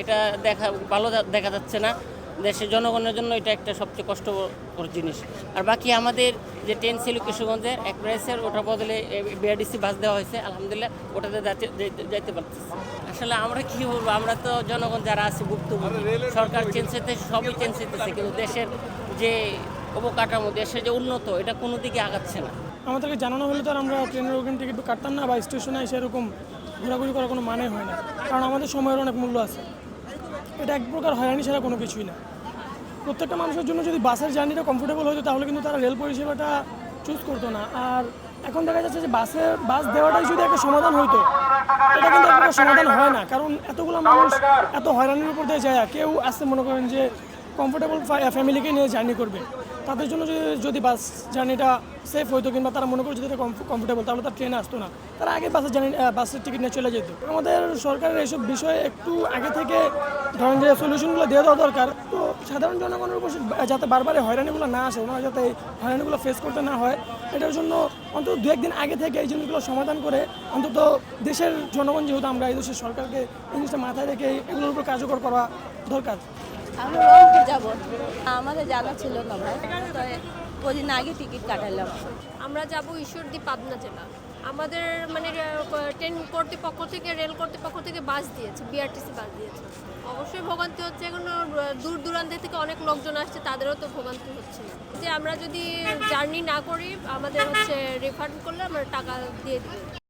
এটা দেখা, ভালো দেখা যাচ্ছে না। দেশের জনগণের জন্য এটা একটা সবচেয়ে কষ্টকর জিনিস। আর বাকি আমাদের যে ট্রেন ছিল কিশোরগঞ্জের এক প্রাইসের ওটার বদলে বিআরডিসি বাস দেওয়া হয়েছে। আলহামদুলিল্লাহ, ওটাতে যাইতে পারতেছি। আসলে আমরা কি বলব, আমরা তো জনগণ যারা আছে, ভুক্তভোগী, সরকার চেঞ্জ হতে, সবই চেঞ্জ হতেছে কিন্তু দেশের যে অবকাঠামো, দেশের যে উন্নত, এটা কোনো দিকে আগাচ্ছে না। আমাদেরকে জানানো হলে তো আর আমরা ট্রেনের ওখান টিকিট কাটতাম না বা স্টেশনে সেরকম ঘোরাঘুরি করার কোনো মানে হয় না। কারণ আমাদের সময়ের অনেক মূল্য আছে। এটা এক প্রকার হয়রানি ছাড়া কোনো কিছুই না। প্রত্যেকটা মানুষের জন্য যদি বাসের জার্নিটা কমফোর্টেবল হতো, তাহলে কিন্তু তারা রেল পরিষেবাটা চুজ করতো না। আর এখন দেখা যাচ্ছে যে বাসে, বাস দেওয়াটাই যদি একটা সমাধান হইতো, এটা কিন্তু একটা সমাধান হয় না। কারণ এতগুলো মানুষ এত হয়রানির উপর দিয়ে যায় কেউ আসতে মনে করেন যে কমফোর্টেবল ফ্যামিলিকে নিয়ে জার্নি করবে। তাদের জন্য যদি যদি বাস জার্নিটা সেফ হতো কিংবা তারা মনে করে যদি কমফোর্টেবল তাহলে তার ট্রেনে আসতো না। তারা আগে বাসের জার্নি বাসের টিকিট নিয়ে চলে যেত। আমাদের সরকারের এইসব বিষয়ে একটু আগে থেকে ধরেন যে সলিউশনগুলো দিয়ে দেওয়া দরকার, তো সাধারণ জনগণের উপর যাতে বারবার হয়রানিগুলো না আসে, ওনারা যাতে হয়রানিগুলো ফেস করতে না হয়, এটার জন্য অন্তত দু একদিন আগে থেকে এই জিনিসগুলো সমাধান করে অন্তত দেশের জনগণ যেহেতু আমরা এই দেশের সরকারকে এই জিনিসটা মাথায় রেখে এগুলোর উপর কার্যকর করা দরকার। আমরা রংপুর যাব। আমাদের জানা ছিল না ভাই। কদিন আগে টিকিট কাটালাম। আমরা যাব ঈশ্বরদী পাবনা জেলা। আমাদের মানে ট্রেন কর্তৃপক্ষ থেকে রেল কর্তৃপক্ষ থেকে বাস দিয়েছে বিআরটিসি বাস দিয়েছে। অবশ্যই ভোগান্তি হচ্ছে, এখন দূর দূরান্ত থেকে অনেক লোকজন আসছে, তাদেরও তো ভোগান্তি হচ্ছে। যে আমরা যদি জার্নি না করি, আমাদের হচ্ছে রিফান্ড করলে আমরা টাকা দিয়ে দিই